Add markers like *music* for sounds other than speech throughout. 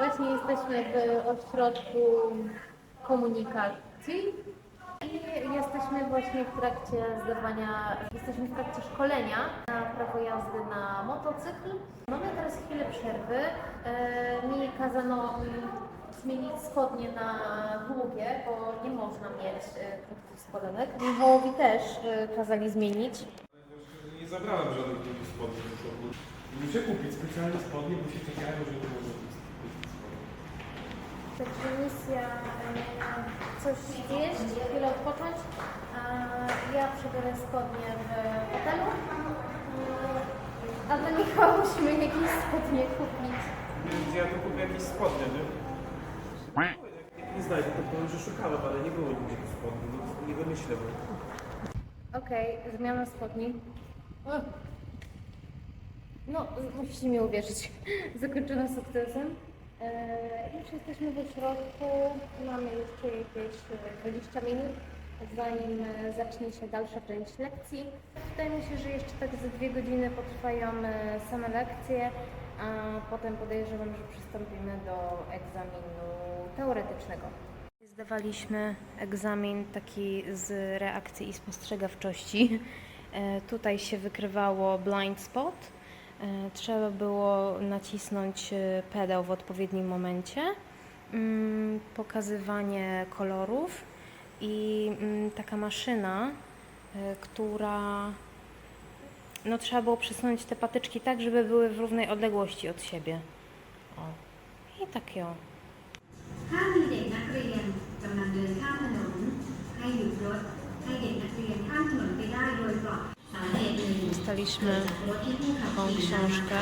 Właśnie jesteśmy w ośrodku komunikacji i jesteśmy właśnie w trakcie zdawania, jesteśmy w trakcie szkolenia na prawo jazdy na motocykl. Mamy teraz chwilę przerwy. E, Mi kazano mm, zmienić spodnie na długie, bo nie można mieć e, krótkich spodenek. Michałowi też e, kazali zmienić. Nie zabrałem żadnych takich spodni. Muszę kupić specjalne spodnie, bo się czekają, że spodnie. Także misja e, coś zjeść, chwilę odpocząć. Ja przebiorę spodnie w hotelu. A do Michała *laughs* musimy jakieś spodnie kupić. Więc ja tu kupię jakieś spodnie, nie? Nie znajdę, to powiem, że szukałem, ale nie było nigdzie tych spodni, no nie wymyślę. Okej, zmiana spodni. No, musicie mi uwierzyć. *laughs* Zakończona sukcesem. Eee, już jesteśmy we środku. Mamy jeszcze jakieś e, 20 minut, zanim e, zacznie się dalsza część lekcji. Wydaje mi się, że jeszcze tak ze dwie godziny potrwają e, same lekcje, a potem podejrzewam, że przystąpimy do egzaminu teoretycznego. Zdawaliśmy egzamin taki z reakcji i spostrzegawczości. E, Tutaj się wykrywało blind spot. E, Trzeba było nacisnąć e, pedał w odpowiednim momencie. Mm, Pokazywanie kolorów i mm, taka maszyna, e, która no trzeba było przesunąć te patyczki tak, żeby były w równej odległości od siebie. O. I takie o. dostaliśmy taką książkę.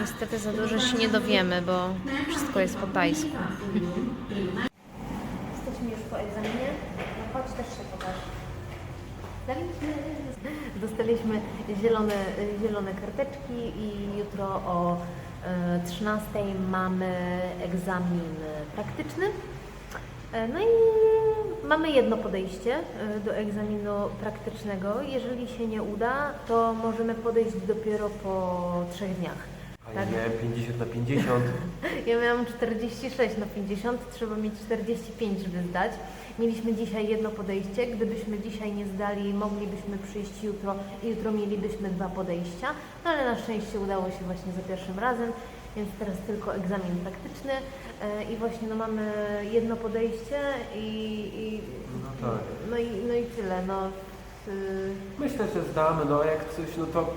Niestety za dużo się nie dowiemy, bo wszystko jest po tajsku. Jesteśmy już po egzaminie. No chodź też się pokaż. Dostaliśmy zielone, zielone karteczki i jutro o e, 13 mamy egzamin praktyczny. E, no i mamy jedno podejście e, do egzaminu praktycznego. Jeżeli się nie uda, to możemy podejść dopiero po trzech dniach. A Tak. ja miałem 50 na 50. *laughs* Ja miałam 46 na 50, trzeba mieć 45, żeby zdać. Mieliśmy dzisiaj jedno podejście. Gdybyśmy dzisiaj nie zdali, moglibyśmy przyjść jutro i jutro mielibyśmy dwa podejścia, no ale na szczęście udało się właśnie za pierwszym razem, więc teraz tylko egzamin praktyczny e, i właśnie no, mamy jedno podejście i, i No tak. no, i, no i tyle. No, y, Myślę, że zdamy, no jak coś, no to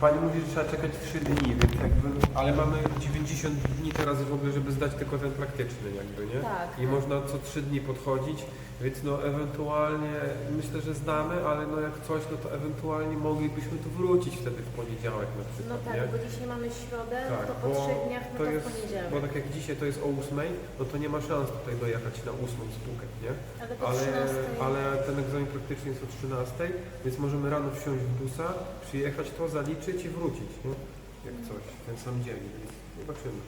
Pani mówi, że trzeba czekać 3 dni, więc jakby, ale mamy 90 dni teraz w ogóle, żeby zdać tylko ten praktyczny jakby, nie? Tak. I można co 3 dni podchodzić, więc no ewentualnie myślę, że zdamy, ale no jak coś, no to ewentualnie moglibyśmy tu wrócić wtedy w poniedziałek na no przykład, tak, nie? bo dzisiaj mamy środę, no Tak, to po bo trzech dniach no to to, jest, w poniedziałek. bo tak jak dzisiaj to jest o 8, no to nie ma szans tutaj dojechać na 8 spółkę, nie? Ale po Ale, 13 ale ten egzamin praktyczny jest o 13, więc możemy rano wsiąść w busa, przyjechać to, zaliczyć i wrócić, nie? Jak coś, ten sam dzień, więc zobaczymy.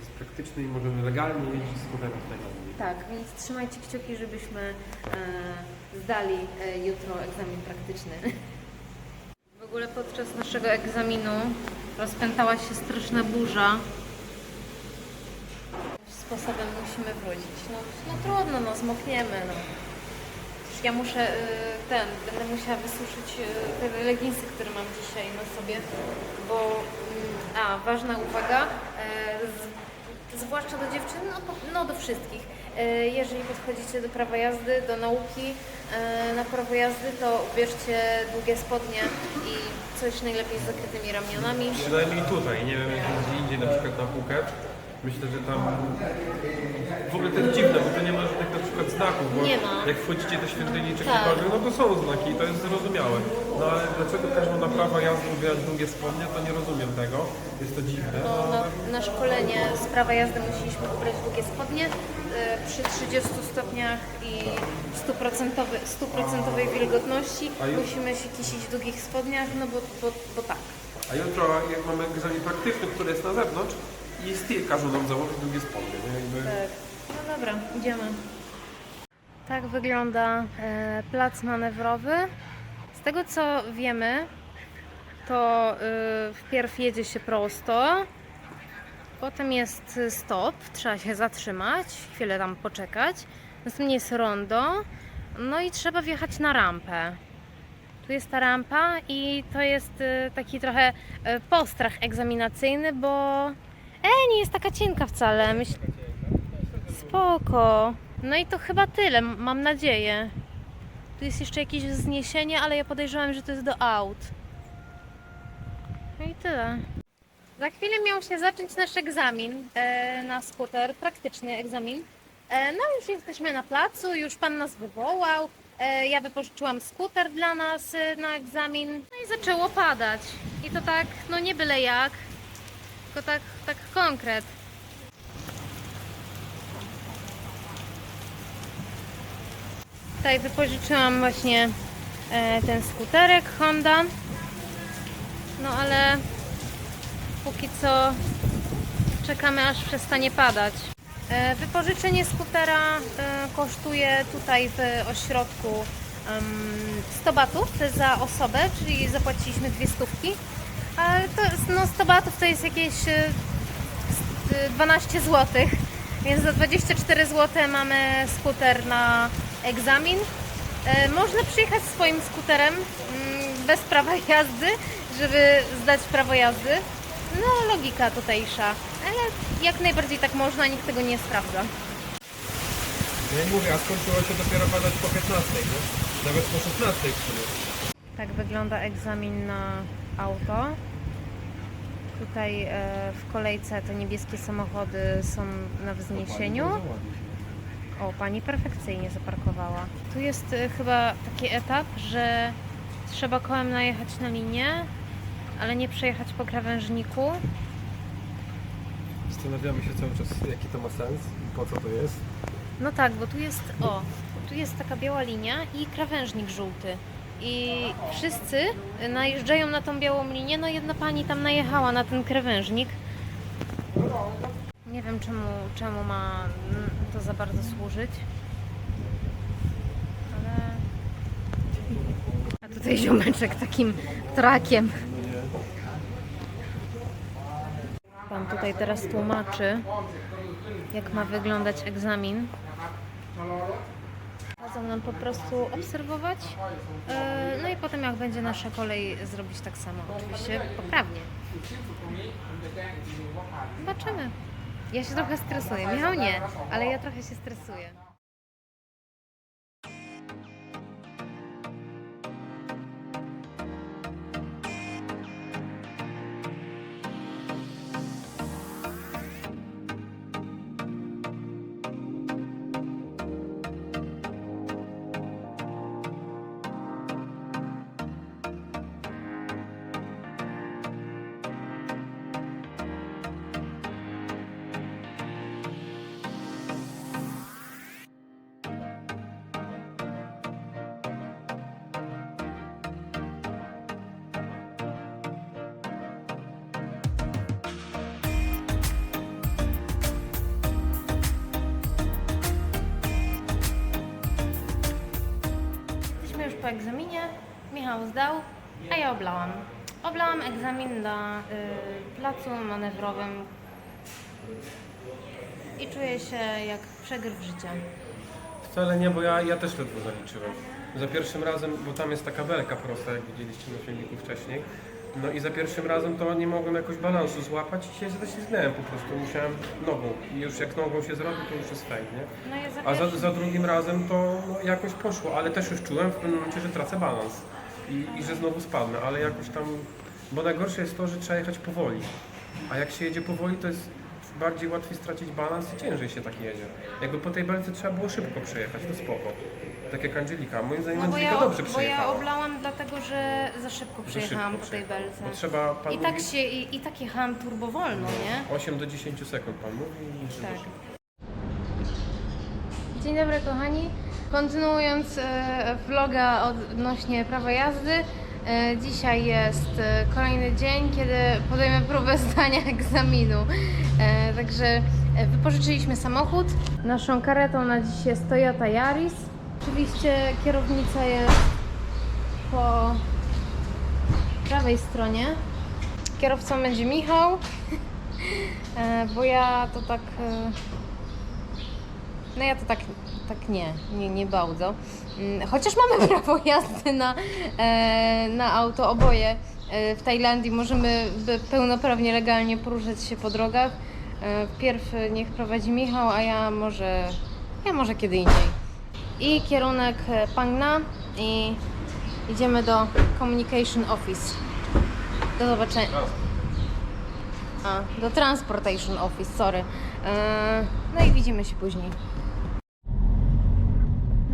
Jest praktyczny i możemy legalnie jeździć z studentów legalnie. Tak, więc trzymajcie kciuki, żebyśmy e, zdali e, jutro egzamin praktyczny. W ogóle podczas naszego egzaminu rozpętała się straszna burza. Sposobem musimy wrócić. No, no trudno, no zmokniemy. No. Ja muszę e, ten, będę musiała wysuszyć e, te leginsy, które mam dzisiaj na sobie, bo mm, a, ważna uwaga, e, z, zwłaszcza do dziewczyn, no, no do wszystkich. E, Jeżeli podchodzicie do prawa jazdy, do nauki e, na prawo jazdy, to ubierzcie długie spodnie i coś najlepiej z zakrytymi ramionami. Przynajmniej tutaj, nie wiem jak indziej, na przykład na Phuket. Myślę, że tam w ogóle to jest dziwne, bo to nie ma żadnych na przykład znaków, bo Nie ma. jak wchodzicie do świątyni czy Tak. gdziekolwiek, no to są znaki i to jest zrozumiałe. No ale dlaczego każą na prawa jazdy ubierać długie spodnie, to nie rozumiem tego. Jest to dziwne. Bo No, na, na szkolenie z prawa jazdy musieliśmy ubrać długie spodnie e, przy 30 stopniach i 100%, 100% wilgotności. A Musimy się kisić w długich spodniach, no bo, bo, bo tak. A jutro jak mamy egzamin praktyczny, który jest na zewnątrz i styl każą nam założyć długie spodnie. Nie? Jakby... Tak. No dobra, idziemy. Tak wygląda e, plac manewrowy. Z tego co wiemy, to y, wpierw jedzie się prosto, potem jest stop, trzeba się zatrzymać, chwilę tam poczekać, następnie jest rondo, no i trzeba wjechać na rampę. Tu jest ta rampa i to jest y, taki trochę y, postrach egzaminacyjny, bo e, nie jest taka cienka wcale. Myśl... Spoko. No i to chyba tyle, mam nadzieję. Tu jest jeszcze jakieś wzniesienie, ale ja podejrzewam, że to jest do aut. No i tyle. Za chwilę miał się zacząć nasz egzamin e, na skuter, praktyczny egzamin. E, no już jesteśmy na placu, już pan nas wywołał. E, ja wypożyczyłam skuter dla nas e, na egzamin. No i zaczęło padać. I to tak, no nie byle jak, tylko tak, tak konkret. Tutaj wypożyczyłam właśnie e, ten skuterek Honda. No ale póki co czekamy aż przestanie padać. E, Wypożyczenie skutera e, kosztuje tutaj w ośrodku em, 100 batów za osobę, czyli zapłaciliśmy dwie stówki. Ale to no 100 batów to jest jakieś e, s- 12 zł, więc za 24 zł mamy skuter na egzamin. E, Można przyjechać swoim skuterem mm, bez prawa jazdy, żeby zdać prawo jazdy. No, logika tutejsza, ale jak najbardziej tak można, nikt tego nie sprawdza. Ja nie mówię, a skończyło się dopiero padać po 15, nie? Nawet po 16 w sumie. Tak wygląda egzamin na auto. Tutaj e, w kolejce te niebieskie samochody są na wzniesieniu. O, pani perfekcyjnie zaparkowała. Tu jest e, chyba taki etap, że trzeba kołem najechać na linię, ale nie przejechać po krawężniku. Zastanawiamy się cały czas, jaki to ma sens i po co to jest. No tak, bo tu jest, o, tu jest taka biała linia i krawężnik żółty. I wszyscy najeżdżają na tą białą linię, no jedna pani tam najechała na ten krawężnik. Nie wiem czemu, czemu ma to za bardzo służyć. Ale... A tutaj ziomeczek takim trakiem. Pan tutaj teraz tłumaczy, jak ma wyglądać egzamin. Kazał nam po prostu obserwować. e, No i potem jak będzie nasza kolej zrobić tak samo. Oczywiście poprawnie. Zobaczymy. Ja się trochę stresuję. Michał nie, ale ja trochę się stresuję. Po egzaminie. Michał zdał, a ja oblałam. Oblałam egzamin na y, placu manewrowym i czuję się jak przegryw życia. Wcale nie, bo ja, ja też ledwo zaliczyłem. Za pierwszym razem, bo tam jest taka belka prosta, jak widzieliście na filmiku wcześniej. No i za pierwszym razem to nie mogłem jakoś balansu złapać i się ześlizgnąłem po prostu. Musiałem nogą. I już jak nogą się zrobi, to już jest fajnie. nie? No ja za A za, za drugim razem to no, jakoś poszło, ale też już czułem w pewnym momencie, że tracę balans i, i że znowu spadnę, ale jakoś tam, bo najgorsze jest to, że trzeba jechać powoli, a jak się jedzie powoli, to jest bardziej łatwiej stracić balans i ciężej się tak jedzie. Jakby po tej belce trzeba było szybko przejechać, to spoko. Tak jak Angelika, moim zdaniem No bo Angelika ja, dobrze bo ja oblałam dlatego, że za szybko Że przejechałam szybko po tej belce. Bo trzeba, pan I tak mówi, się, i, i tak jechałam turbo wolno, nie? 8 do 10 sekund pan mówi i Tak. Dzień dobry kochani. Kontynuując e, vloga odnośnie prawa jazdy, e, dzisiaj jest e, kolejny dzień, kiedy podejmę próbę *laughs* zdania egzaminu. E, Także e, wypożyczyliśmy samochód. Naszą karetą na dziś jest Toyota Yaris. Oczywiście kierownica jest po prawej stronie. Kierowcą będzie Michał, *laughs* e, bo ja to tak. e, No ja to tak, tak nie, nie, nie. Mm, Chociaż mamy *laughs* prawo jazdy na, e, na auto oboje. W Tajlandii możemy pełnoprawnie, legalnie poruszać się po drogach. Pierw niech prowadzi Michał, a ja może, ja może kiedy indziej. I kierunek e, Pangna i idziemy do Communication Office. Do zobaczenia. A, do Transportation Office, sorry. E, No i widzimy się później.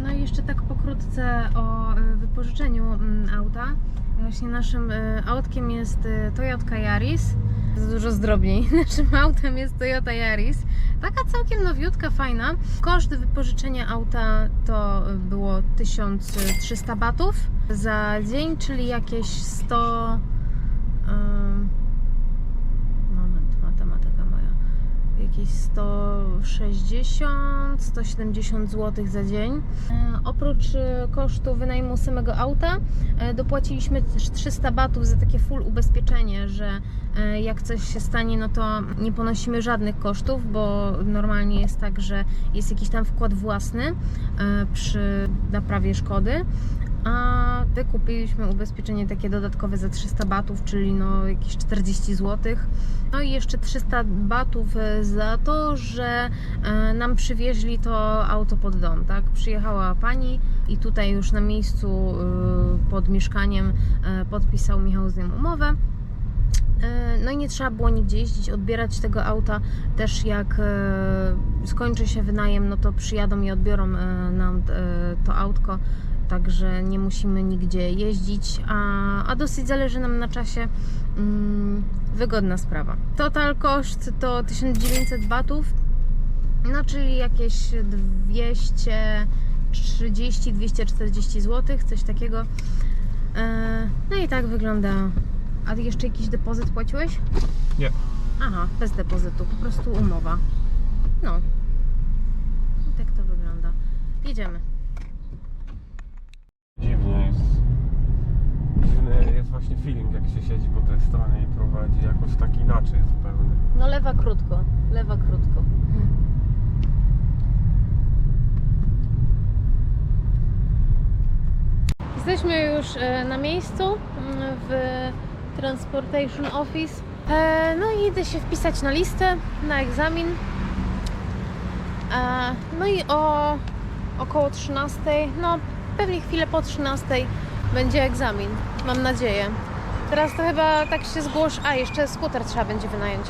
No i jeszcze tak pokrótce o e, wypożyczeniu mm, auta. Właśnie naszym autkiem jest Toyota Yaris. Dużo zdrobniej. *laughs* Naszym autem jest Toyota Yaris. Taka całkiem nowiutka, fajna. Koszt wypożyczenia auta to było 1300 batów za dzień, czyli jakieś 100... jakieś 160, 170 zł za dzień. E, oprócz e, kosztu wynajmu samego auta e, dopłaciliśmy też 300 batów za takie full ubezpieczenie, że jak coś się stanie, no to nie ponosimy żadnych kosztów, bo normalnie jest tak, że jest jakiś tam wkład własny przy naprawie szkody. A wykupiliśmy ubezpieczenie takie dodatkowe za 300 batów, czyli no jakieś 40 zł. No i jeszcze 300 batów e, za to, że e, nam przywieźli to auto pod dom, tak? Przyjechała pani i tutaj już na miejscu e, pod mieszkaniem podpisał Michał z nią umowę. No i nie trzeba było nigdzie jeździć, odbierać tego auta. Też jak skończy się wynajem, no to przyjadą i odbiorą nam to autko. Także nie musimy nigdzie jeździć, a, a dosyć zależy nam na czasie. Mm, wygodna sprawa. Total koszt to 1900 batów, no czyli jakieś 230-240 zł, coś takiego. E, No i tak wygląda. A ty jeszcze jakiś depozyt płaciłeś? Nie. Aha, bez depozytu, po prostu umowa. No. I tak to wygląda. Jedziemy. Jest właśnie feeling, jak się siedzi po tej stronie i prowadzi. Jakoś tak inaczej zupełnie. No lewa krótko, lewa krótko. Jesteśmy już e, na miejscu mm, w Transportation Office. E, No i idę się wpisać na listę, na egzamin. E, No i o około 13, no pewnie chwilę po 13 będzie egzamin, mam nadzieję. Teraz to chyba tak się zgłoszę. A, jeszcze skuter trzeba będzie wynająć.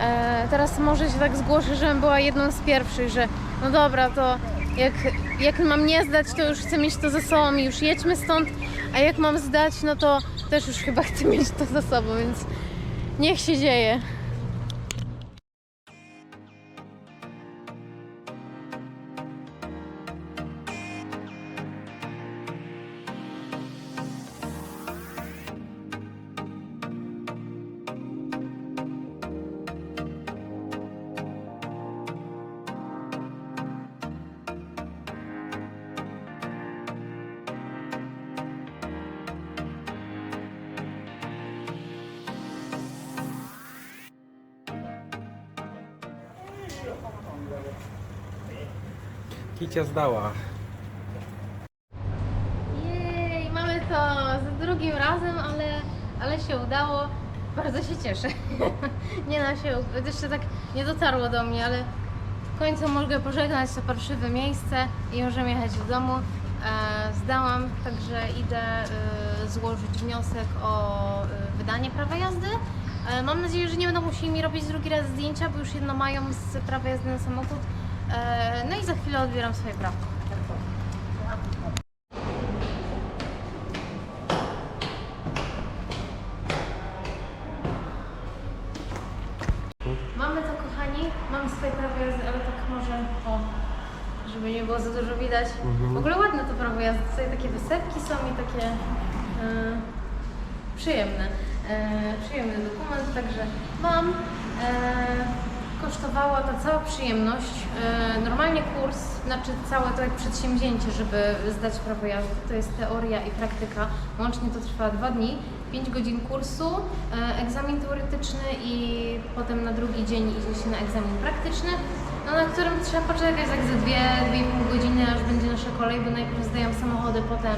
E, teraz może się tak zgłoszę, żebym była jedną z pierwszych, że no dobra, to jak, jak mam nie zdać, to już chcę mieć to ze sobą i już jedźmy stąd, a jak mam zdać, no to też już chyba chcę mieć to ze sobą, więc niech się dzieje. Kicia zdała. Jej, mamy to za drugim razem, ale, ale się udało. Bardzo się cieszę. *laughs* nie na się, jeszcze tak nie dotarło do mnie, ale w końcu mogę pożegnać to parszywe miejsce i możemy jechać do domu. E, zdałam, także idę e, złożyć wniosek o e, wydanie prawa jazdy. E, mam nadzieję, że nie będą musieli mi robić drugi raz zdjęcia, bo już jedno mają z prawa jazdy na samochód. E, no i za chwilę odbieram swoje prawko. Mamy to, kochani, mamy swoje prawo jazdy, ale tak może, o, żeby nie było za dużo widać. Mhm. W ogóle ładne to prawo jazdy, tutaj takie wysepki są i takie e, przyjemne. E, przyjemny dokument, także mam. E, kosztowała ta cała przyjemność. E, normalnie kurs, znaczy całe to jak przedsięwzięcie, żeby zdać prawo jazdy, to jest teoria i praktyka. Łącznie to trwa dwa dni. 5 godzin kursu, egzamin teoretyczny i potem na drugi dzień idzie się na egzamin praktyczny, no, na którym trzeba poczekać tak ze 2-2,5 godziny, aż będzie nasza kolej, bo najpierw zdają samochody, potem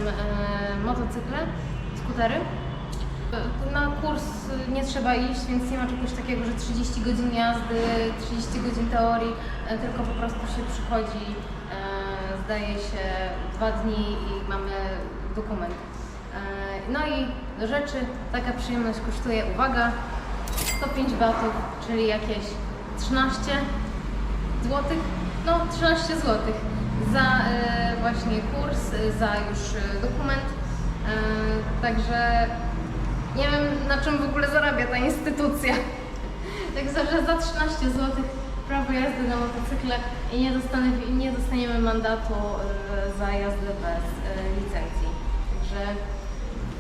motocykle, skutery. Na kurs nie trzeba iść, więc nie ma czegoś takiego, że 30 godzin jazdy, 30 godzin teorii, e, tylko po prostu się przychodzi, e, zdaje się dwa dni i mamy dokument. E, No i do rzeczy, taka przyjemność kosztuje, uwaga, 105 batów, czyli jakieś 13 złotych, no 13 złotych za właśnie kurs, za już dokument. Także nie wiem na czym w ogóle zarabia ta instytucja. Także, że za 13 zł prawo jazdy na motocykle i nie, dostanę, nie dostaniemy mandatu e, za jazdę bez e, licencji. Także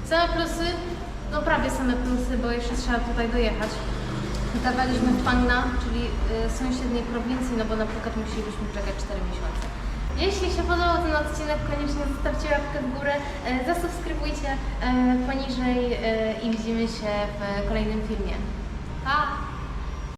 same plusy, no prawie same plusy, bo jeszcze trzeba tutaj dojechać. Zdawaliśmy w Pangna, czyli y, sąsiedniej prowincji, no bo na przykład musielibyśmy czekać 4 miesiące. Jeśli się podobał ten odcinek, koniecznie zostawcie łapkę w górę, e, zasubskrybujcie e, poniżej e, i widzimy się w kolejnym filmie. Pa!